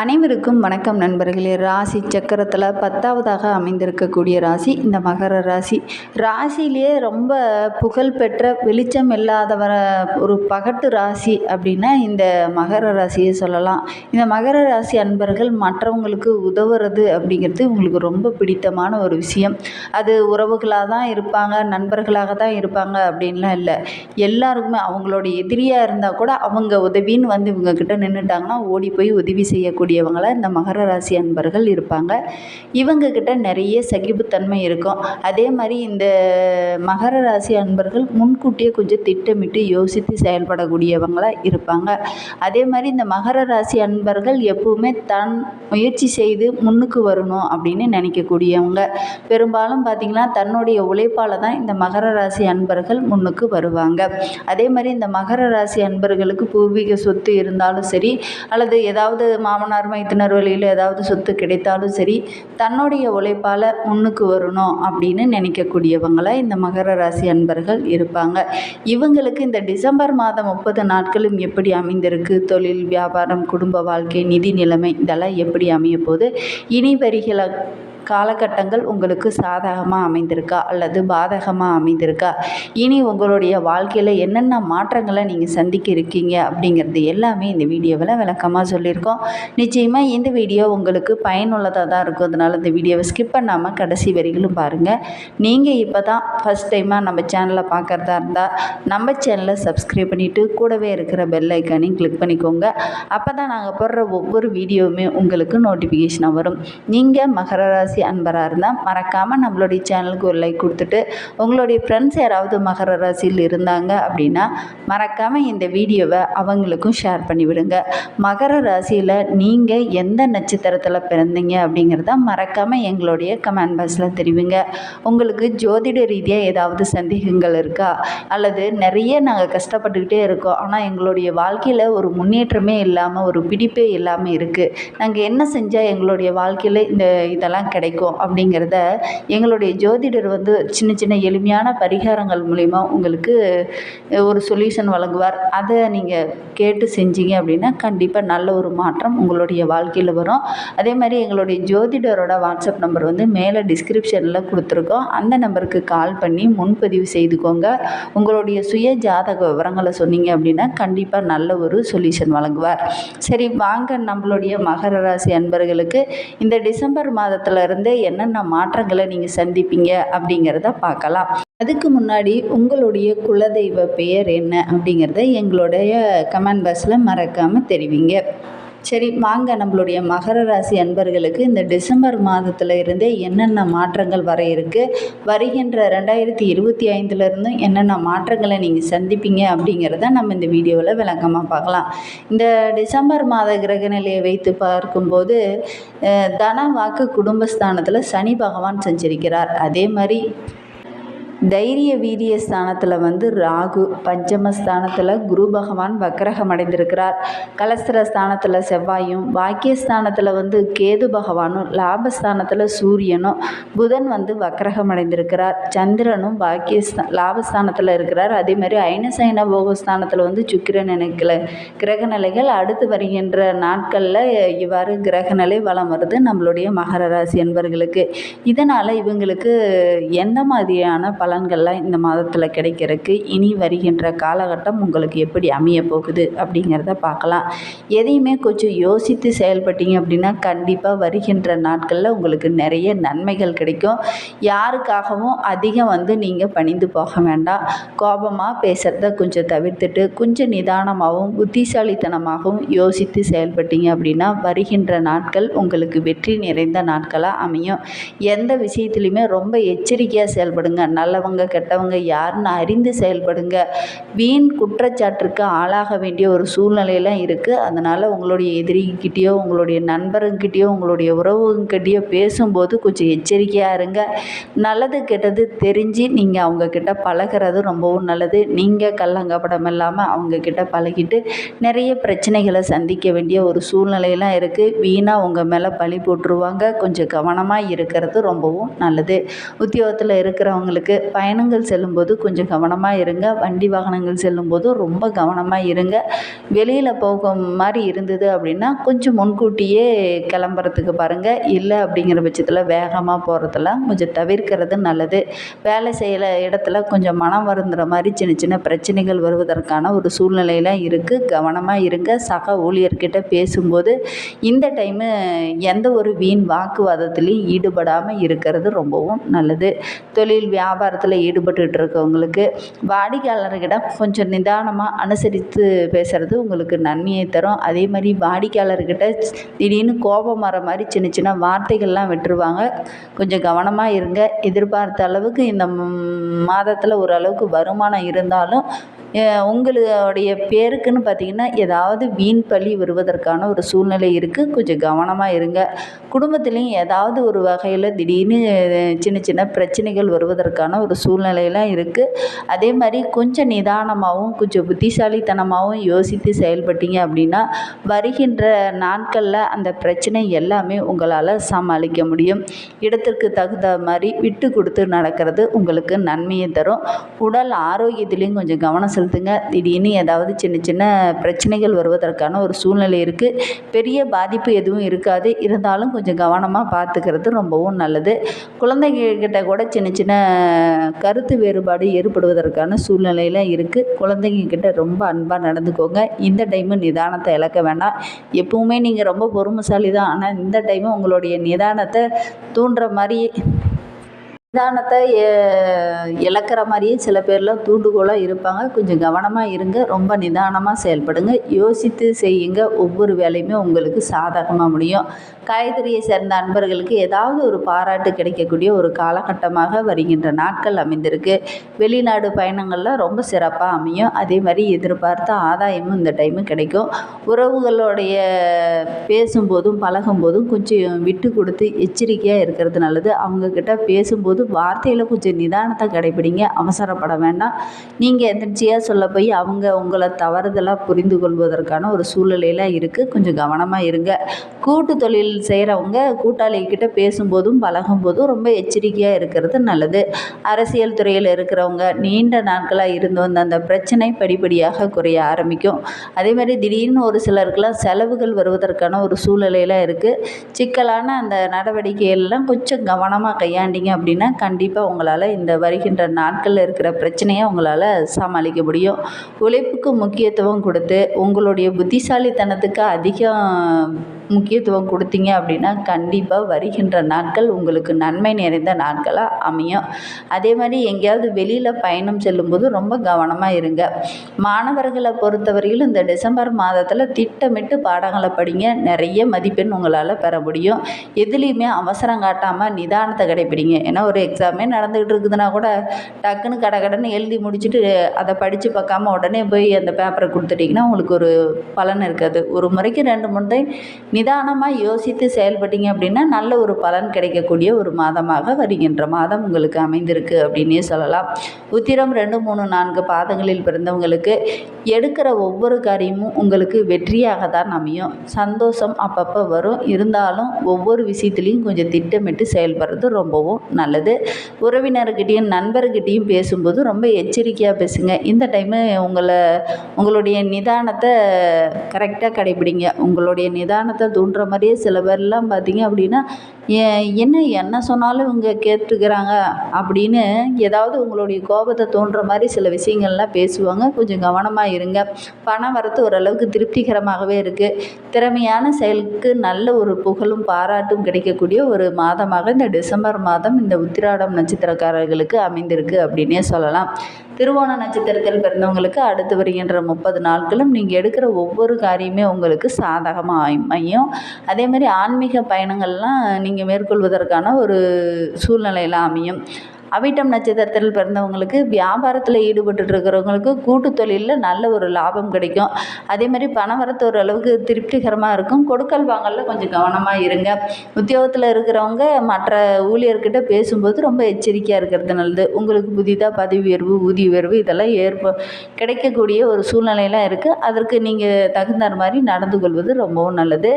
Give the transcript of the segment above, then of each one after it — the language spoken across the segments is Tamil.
அனைவருக்கும் வணக்கம் நண்பர்களே. ராசி சக்கரத்தில் பத்தாவதாக அமைந்திருக்கக்கூடிய ராசி இந்த மகர ராசி. ராசியிலேயே ரொம்ப புகழ்பெற்ற வெளிச்சம் இல்லாதவர ஒரு பகட்டு ராசி அப்படின்னா இந்த மகர ராசியை சொல்லலாம். இந்த மகர ராசி அன்பர்கள் மற்றவங்களுக்கு உதவுறது அப்படிங்கிறது உங்களுக்கு ரொம்ப பிடித்தமான ஒரு விஷயம். அது உறவுகளாக தான் இருப்பாங்க நண்பர்களாக தான் இருப்பாங்க அப்படின்லாம் இல்லை. எல்லாருக்குமே அவங்களோட எதிரியாக இருந்தால் கூட அவங்க உதவின்னு வந்து இவங்கக்கிட்ட நின்றுட்டாங்கன்னா ஓடி போய் உதவி இருக்கக்கூடியவங்களாக இந்த மகர ராசி அன்பர்கள் இருப்பாங்க. இவங்கக்கிட்ட நிறைய சகிப்புத்தன்மை இருக்கும். அதே மாதிரி இந்த மகர ராசி அன்பர்கள் முன்கூட்டியே கொஞ்சம் திட்டமிட்டு யோசித்து செயல்படக்கூடியவங்களாக இருப்பாங்க. அதே மாதிரி இந்த மகர ராசி அன்பர்கள் எப்பவுமே தன் முயற்சி செய்து முன்னுக்கு வரணும் அப்படின்னு நினைக்கக்கூடியவங்க. பெரும்பாலும் பார்த்திங்கன்னா தன்னுடைய உழைப்பால் தான் இந்த மகர ராசி அன்பர்கள் முன்னுக்கு வருவாங்க. அதே மாதிரி இந்த மகர ராசி அன்பர்களுக்கு பூர்வீக சொத்து இருந்தாலும் சரி அல்லது ஏதாவது மாமனார் மைத்துனர் வழியில் ஏதாவது சொத்து கிடைத்தாலும் சரி தன்னுடைய உழைப்பால் முன்னுக்கு வரணும் அப்படின்னு நினைக்கக்கூடியவங்களாக இந்த மகர ராசி அன்பர்கள் இருப்பாங்க. இவங்களுக்கு இந்த டிசம்பர் மாதம் முப்பது நாட்களும் எப்படி அமைந்திருக்கு? தொழில் வியாபாரம் குடும்ப வாழ்க்கை நிதி நிலைமை இதெல்லாம் எப்படி அமைய போகுது இனி வருகிற காலகட்டங்கள் உங்களுக்கு சாதகமாக அமைந்திருக்கா அல்லது பாதகமாக அமைந்திருக்கா? இனி உங்களுடைய வாழ்க்கையில் என்னென்ன மாற்றங்களை நீங்கள் சந்திக்க இருக்கீங்க அப்படிங்கிறது எல்லாமே இந்த வீடியோவில் விளக்கமாக சொல்லியிருக்கோம். நிச்சயமாக இந்த வீடியோ உங்களுக்கு பயனுள்ளதாக தான் இருக்கும். அதனால் இந்த வீடியோவை ஸ்கிப் பண்ணாமல் கடைசி வரிகளும் பாருங்கள் நீங்கள் இப்போ தான் ஃபஸ்ட் டைமாக நம்ம சேனலை பார்க்குறதா இருந்தால் நம்ம சேனலை சப்ஸ்கிரைப் பண்ணிவிட்டு கூடவே இருக்கிற பெல் ஐக்கானையும் கிளிக் பண்ணிக்கோங்க. அப்போ தான் நாங்கள் போடுற ஒவ்வொரு வீடியோவுமே உங்களுக்கு நோட்டிஃபிகேஷனாக வரும். நீங்கள் மகர ராசி அன்பராக இருந்தால் மறக்காமல் நம்மளுடைய சேனலுக்கு ஒரு லைக் கொடுத்துட்டு உங்களுடைய ஃப்ரெண்ட்ஸ் யாராவது மகர ராசியில் இருந்தாங்க அப்படின்னா மறக்காமல் இந்த வீடியோவை அவங்களுக்கும் ஷேர் பண்ணிவிடுங்க. மகர ராசியில் நீங்கள் எந்த நட்சத்திரத்தில் பிறந்தீங்க அப்படிங்கிறத மறக்காமல் எங்களுடைய கமெண்ட் பாக்ஸில் தெரிவிங்க. உங்களுக்கு ஜோதிட ரீதியாக ஏதாவது சந்தேகங்கள் இருக்கா? அல்லது நிறைய நாங்கள் கஷ்டப்பட்டுக்கிட்டே இருக்கோம். ஆனால் எங்களுடைய வாழ்க்கையில் ஒரு முன்னேற்றமே இல்லாமல் ஒரு பிடிப்பே இல்லாமல் இருக்குது நாங்கள் என்ன செஞ்சால் எங்களுடைய வாழ்க்கையில் இந்த இதெல்லாம் கிடைக்கும்? அப்படிங்கிறத எங்களுடைய ஜோதிடர் வந்து சின்ன சின்ன எளிமையான பரிகாரங்கள் மூலிமா உங்களுக்கு ஒரு சொல்யூஷன் வழங்குவார். அதை நீங்கள் கேட்டு செஞ்சீங்க அப்படின்னா கண்டிப்பாக நல்ல ஒரு மாற்றம் உங்களுடைய வாழ்க்கையில் வரும். அதே மாதிரி எங்களுடைய ஜோதிடரோட வாட்ஸ்அப் நம்பர் வந்து மேலே டிஸ்கிரிப்ஷனில் கொடுத்துருக்கோம். அந்த நம்பருக்கு கால் பண்ணி முன்பதிவு செய்துக்கோங்க. உங்களுடைய சுய ஜாதக விவரங்களை சொன்னீங்க அப்படின்னா கண்டிப்பாக நல்ல ஒரு சொல்யூஷன் வழங்குவார். சரி வாங்க நம்மளுடைய மகர ராசி அன்பர்களுக்கு இந்த டிசம்பர் மாதத்தில் இருந்து என்னென்ன மாற்றங்களை நீங்கள் சந்திப்பீங்க அப்படிங்கிறத பார்க்கலாம். அதுக்கு முன்னாடி உங்களுடைய குலதெய்வ பெயர் என்ன அப்படிங்கிறத எங்களுடைய கமெண்ட் பாக்ஸில் மறக்காமல் தெரிவிங்க. சரி வாங்க. நம்மளுடைய மகர ராசி அன்பர்களுக்கு இந்த டிசம்பர் மாதத்தில் இருந்தே என்னென்ன மாற்றங்கள் வர இருக்குது வருகின்ற ரெண்டாயிரத்தி இருபத்தி ஐந்துலேருந்து என்னென்ன மாற்றங்களை நீங்கள் சந்திப்பீங்க அப்படிங்கிறத நம்ம இந்த வீடியோவில் விளக்கமாக பார்க்கலாம். இந்த டிசம்பர் மாத கிரக நிலையை வைத்து பார்க்கும்போது தன வாக்கு குடும்பஸ்தானத்தில் சனி பகவான் சஞ்சரிக்கிறார். அதே மாதிரி தைரிய வீரிய ஸ்தானத்தில் வந்து ராகு பஞ்சம ஸ்தானத்தில் குரு பகவான் வக்கரகம் அடைந்திருக்கிறார். கலஸ்திர ஸ்தானத்தில் செவ்வாயும் பாக்கியஸ்தானத்தில் வந்து கேது பகவானும் லாபஸ்தானத்தில் சூரியனும் புதன் வந்து வக்கரகம் அடைந்திருக்கிறார். சந்திரனும் பாக்கியஸ்தா லாபஸ்தானத்தில் இருக்கிறார். அதே மாதிரி ஐனசைன போகஸ்தானத்தில் வந்து சுக்கிரன் நினைக்கல. கிரக நிலைகள் அடுத்து வருகின்ற நாட்களில் இவ்வாறு கிரக நிலை வலம் வருது நம்மளுடைய மகர ராசி என்பர்களுக்கு இதனால் இவங்களுக்கு எந்த மாதிரியான பலன்கள்லாம் இந்த மாதத்தில் கிடைக்கிறதுக்கு இனி வருகின்ற காலகட்டம் உங்களுக்கு எப்படி அமைய போகுது அப்படிங்கிறத பார்க்கலாம். எதையுமே கொஞ்சம் யோசித்து செயல்பட்டீங்க அப்படின்னா கண்டிப்பாக வருகின்ற நாட்களில் உங்களுக்கு நிறைய நன்மைகள் கிடைக்கும். யாருக்காகவும் அதிகம் வந்து நீங்கள் பணிந்து போக வேண்டாம். கோபமாக பேசுகிறத கொஞ்சம் தவிர்த்துட்டு கொஞ்சம் நிதானமாகவும் புத்திசாலித்தனமாகவும் யோசித்து செயல்பட்டீங்க அப்படின்னா வருகின்ற நாட்கள் உங்களுக்கு வெற்றி நிறைந்த நாட்களாக அமையும். எந்த விஷயத்துலையுமே ரொம்ப எச்சரிக்கையாக செயல்படுங்க. நல்லவங்க கெட்டவங்க யாருன்னு அறிந்து செயல்படுங்க. வீண் குற்றச்சாட்டுக்கு ஆளாக வேண்டிய ஒரு சூழ்நிலையெல்லாம் இருக்குது அதனால் உங்களுடைய எதிரிகிட்டேயோ உங்களுடைய நண்பருங்கிட்டேயோ உங்களுடைய உறவுங்கிட்டேயோ பேசும்போது கொஞ்சம் எச்சரிக்கையாக இருங்க. நல்லது கெட்டது தெரிஞ்சு நீங்கள் அவங்கக்கிட்ட பழகிறது ரொம்பவும் நல்லது. நீங்கள் கல்லங்கப்படம் இல்லாமல் அவங்கக்கிட்ட பழகிட்டு நிறைய பிரச்சனைகளை சந்திக்க வேண்டிய ஒரு சூழ்நிலையெல்லாம் இருக்குது வீணாக உங்கள் மேலே பழி போட்டுருவாங்க. கொஞ்சம் கவனமாக இருக்கிறது ரொம்பவும் நல்லது. உத்தியோகத்தில் இருக்கிறவங்களுக்கு பயணங்கள் செல்லும்போது கொஞ்சம் கவனமாக இருங்க. வண்டி வாகனங்கள் செல்லும்போது ரொம்ப கவனமாக இருங்க. வெளியில் போக மாதிரி இருந்தது அப்படின்னா கொஞ்சம் முன்கூட்டியே கிளம்புறதுக்கு பாருங்கள் இல்லை அப்படிங்கிற பட்சத்தில் வேகமாக போகிறதெல்லாம் கொஞ்சம் தவிர்க்கிறது நல்லது. வேலை செய்கிற இடத்துல கொஞ்சம் மனம் வருந்துற மாதிரி சின்ன சின்ன பிரச்சனைகள் வருவதற்கான ஒரு சூழ்நிலையெல்லாம் இருக்குது கவனமாக இருங்க. சக ஊழியர்கிட்ட பேசும்போது இந்த டைமு எந்த ஒரு வீண் வாக்குவாதத்துலேயும் ஈடுபடாமல் இருக்கிறது ரொம்பவும் நல்லது. தொழில் வியாபாரத்தில் ஈடுபட்டுக்கிட்டு இருக்கவங்களுக்கு வாடிக்கையாளர்கிட்ட கொஞ்சம் நிதானமாக அனுசரித்து பேசுகிறது உங்களுக்கு நன்மையை தரும். அதே மாதிரி வாடிக்கையாளர்கிட்ட திடீர்னு கோபம் வர மாதிரி சின்ன சின்ன வார்த்தைகள்லாம் விட்டுருவாங்க. கொஞ்சம் கவனமாக இருங்க. எதிர்பார்த்த அளவுக்கு இந்த மாதத்தில் ஓரளவுக்கு வருமானம் இருந்தாலும் உங்களுடைய பேருக்குன்னு பார்த்தீங்கன்னா ஏதாவது வீண் பழி வருவதற்கான ஒரு சூழ்நிலை இருக்குது கொஞ்சம் கவனமாக இருங்க. குடும்பத்துலேயும் ஏதாவது ஒரு வகையில் திடீர்னு சின்ன சின்ன பிரச்சனைகள் வருவதற்கான ஒரு சூழ்நிலையெல்லாம் இருக்குது அதே மாதிரி கொஞ்சம் நிதானமாகவும் கொஞ்சம் புத்திசாலித்தனமாகவும் யோசித்து செயல்பட்டீங்க அப்படின்னா வருகின்ற நாட்களில் அந்த பிரச்சனை எல்லாமே உங்களால் சமாளிக்க முடியும். இடத்திற்கு தகுந்த மாதிரி விட்டு கொடுத்து நடக்கிறது உங்களுக்கு நன்மையை தரும். உடல் ஆரோக்கியத்திலையும் கொஞ்சம் கவனம் செலுத்துங்க திடீர்னு ஏதாவது சின்ன சின்ன பிரச்சனைகள் வருவதற்கான ஒரு சூழ்நிலை இருக்குது பெரிய பாதிப்பு எதுவும் இருக்காது. இருந்தாலும் கொஞ்சம் கவனமாக பார்த்துக்கிறது ரொம்பவும் நல்லது. குழந்தைங்கக்கிட்ட கூட சின்ன சின்ன கருத்து வேறுபாடு ஏற்படுவதற்கான சூழ்நிலையில் இருக்குது குழந்தைங்கக்கிட்ட ரொம்ப அன்பாக நடந்துக்கோங்க. இந்த டைமு நிதானத்தை இழக்க வேண்டாம். எப்பவுமே நீங்கள் ரொம்ப பொறுமைசாலி தான் ஆனால் இந்த டைமு உங்களுடைய நிதானத்தை தூண்டுற மாதிரி நிதானத்தை இழக்கிற மாதிரியே சில பேர்லாம் தூண்டுகோலாக இருப்பாங்க. கொஞ்சம் கவனமாக இருங்க ரொம்ப நிதானமாக செயல்படுங்க. யோசித்து செய்யுங்க. ஒவ்வொரு வேலையுமே உங்களுக்கு சாதகமாக முடியும். காய்கறியை சேர்ந்த அன்பர்களுக்கு ஏதாவது ஒரு பாராட்டு கிடைக்கக்கூடிய ஒரு காலகட்டமாக வருகின்ற நாட்கள் அமைந்திருக்கு. வெளிநாடு பயணங்கள்லாம் ரொம்ப சிறப்பாக அமையும். அதே மாதிரி எதிர்பார்த்த ஆதாயமும் இந்த டைமு கிடைக்கும். உறவுகளுடைய பேசும்போதும் பழகும்போதும் கொஞ்சம் விட்டு கொடுத்து எச்சரிக்கையாக இருக்கிறது நல்லது. அவங்கக்கிட்ட பேசும்போது வார்த்தையில் கொஞ்சம் நிதானத்தை கடைப்பிடிங்க அவசரப்பட வேண்டாம். நீங்கள் எந்திரிச்சியாக சொல்ல போய் அவங்க உங்களை தவறுதலாக புரிந்து கொள்வதற்கான ஒரு சூழ்நிலையில் இருக்குது கொஞ்சம் கவனமாக இருங்க. கூட்டு தொழில் செய்கிறவங்க கூட்டாளிகிட்ட பேசும்போதும் பழகும்போதும் ரொம்ப எச்சரிக்கையாக இருக்கிறது நல்லது. அரசியல் துறையில் இருக்கிறவங்க நீண்ட நாட்களாக இருந்து வந்த அந்த பிரச்சனை படிப்படியாக குறைய ஆரம்பிக்கும். அதே மாதிரி திடீர்னு ஒரு சிலருக்கெல்லாம் செலவுகள் வருவதற்கான ஒரு சூழ்நிலையில் இருக்குது சிக்கலான அந்த நடவடிக்கைகள்லாம் கொஞ்சம் கவனமாக கையாண்டிங்க அப்படின்னா கண்டிப்பாக உங்களால் இந்த வருகின்ற நாட்களில் இருக்கிற பிரச்சனையை உங்களால் சமாளிக்க முடியும். உழைப்புக்கு முக்கியத்துவம் கொடுத்து உங்களுடைய புத்திசாலித்தனத்துக்கு அதிகம் முக்கியத்துவம் கொடுத்தீங்க அப்படின்னா கண்டிப்பாக வருகின்ற நாட்கள் உங்களுக்கு நன்மை நிறைந்த நாட்களாக அமையும். அதே மாதிரி எங்கேயாவது வெளியில் பயணம் செல்லும்போது ரொம்ப கவனமாக இருங்க. மாணவர்களை பொறுத்தவரையிலும் இந்த டிசம்பர் மாதத்தில் திட்டமிட்டு பாடங்களை படிங்க. நிறைய மதிப்பெண் உங்களால் பெற முடியும். எதுலேயுமே அவசரம் காட்டாமல் நிதானத்தை கடைப்பிடிங்க ஏன்னா ஒரு எக்ஸாமே நடந்துக்கிட்டு இருக்குதுன்னா கூட டக்குன்னு கடை கடன்னு எழுதி முடிச்சுட்டு அதை படித்து பார்க்காம உடனே போய் அந்த பேப்பரை கொடுத்துட்டிங்கன்னா உங்களுக்கு ஒரு பலன் இருக்காது. ஒரு முறைக்கு ரெண்டு மூணு டைம் நிதானமாக யோசித்து செயல்பட்டீங்க அப்படின்னா நல்ல ஒரு பலன் கிடைக்கக்கூடிய ஒரு மாதமாக வருகின்ற மாதம் உங்களுக்கு அமைந்திருக்கு அப்படின்னே சொல்லலாம். உத்திரம் ரெண்டு மூணு நான்கு பாதங்களில் பிறந்தவங்களுக்கு எடுக்கிற ஒவ்வொரு காரியமும் உங்களுக்கு வெற்றியாக தான் அமையும். சந்தோஷம் அப்பப்போ வரும். இருந்தாலும் ஒவ்வொரு விஷயத்துலேயும் கொஞ்சம் திட்டமிட்டு செயல்படுறது ரொம்பவும் நல்லது. உறவினர்கிட்டையும் நண்பர்கிட்டையும் பேசும்போது ரொம்ப எச்சரிக்கையாக பேசுங்க. இந்த டைமு உங்களை உங்களுடைய நிதானத்தை கரெக்டாக கடைபிடிங்க. உங்களுடைய நிதானத்தை தூண்டுற மாதிரியே சில பேர்லாம் பார்த்தீங்க அப்படின்னா என்ன என்ன சொன்னாலும் இவங்க கேட்டுக்கிறாங்க அப்படின்னு ஏதாவது உங்களுடைய கோபத்தை தோன்ற மாதிரி சில விஷயங்கள்லாம் பேசுவாங்க. கொஞ்சம் கவனமாக இருங்க. பணம் வரத்து ஓரளவுக்கு திருப்திகரமாகவே இருக்குது திறமையான செயலுக்கு நல்ல ஒரு புகழும் பாராட்டும் கிடைக்கக்கூடிய ஒரு மாதமாக இந்த டிசம்பர் மாதம் இந்த உத்திராடம் நட்சத்திரக்காரர்களுக்கு அமைந்திருக்கு அப்படின்னே சொல்லலாம். திருவோண நட்சத்திரத்தில் பிறந்தவங்களுக்கு அடுத்து வருகின்ற முப்பது நாட்களும் நீங்கள் எடுக்கிற ஒவ்வொரு காரியமே உங்களுக்கு சாதகமாக அமையும். அதே மாதிரி ஆன்மீக பயணங்கள்லாம் நீங்கள் மேற்கொள்வதற்கான ஒரு சூழ்நிலையில் அமையும். அவிட்டம் நட்சத்திரத்தில் பிறந்தவங்களுக்கு வியாபாரத்தில் ஈடுபட்டுருக்கிறவங்களுக்கு கூட்டு தொழிலில் நல்ல ஒரு லாபம் கிடைக்கும். அதே மாதிரி பணம் வரத்து ஓரளவுக்கு திருப்திகரமாக இருக்கும். கொடுக்கல் வாங்கலில் கொஞ்சம் கவனமாக இருங்க. உத்தியோகத்தில் இருக்கிறவங்க மற்ற ஊழியர்கிட்ட பேசும்போது ரொம்ப எச்சரிக்கையாக இருக்கிறது நல்லது. உங்களுக்கு புதிதாக பதவி உயர்வு ஊதிய உயர்வு இதெல்லாம் ஏற்ப கிடைக்கக்கூடிய ஒரு சூழ்நிலையெல்லாம் இருக்குது அதற்கு நீங்கள் தகுந்த மாதிரி நடந்து கொள்வது ரொம்பவும் நல்லது.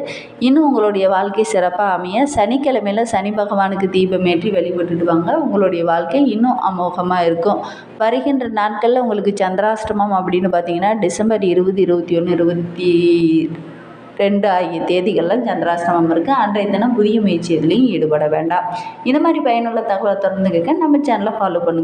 இன்னும் உங்களுடைய வாழ்க்கை சிறப்பாக அமைய சனிக்கிழமையில் சனி பகவானுக்கு தீபம் ஏற்றி வழிபட்டுடுவாங்க உங்களுடைய வாழ்க்கை வாழ்க்கை இன்னும் அமோகமாக இருக்கும். வருகின்ற நாட்களில் உங்களுக்கு சந்திராஷ்டமம் அப்படின்னு பார்த்தீங்கன்னா டிசம்பர் இருபது இருபத்தி ஒன்று இருபத்தி ரெண்டு ஆகிய தேதிகளில் சந்திராஷ்டமம் இருக்குது அன்றைய தினம் புதிய முயற்சி எதுலேயும் ஈடுபட வேண்டாம். இந்த மாதிரி பயனுள்ள தகவலை தொடர்ந்து கேட்க நம்ம சேனலை ஃபாலோ பண்ணுங்கள்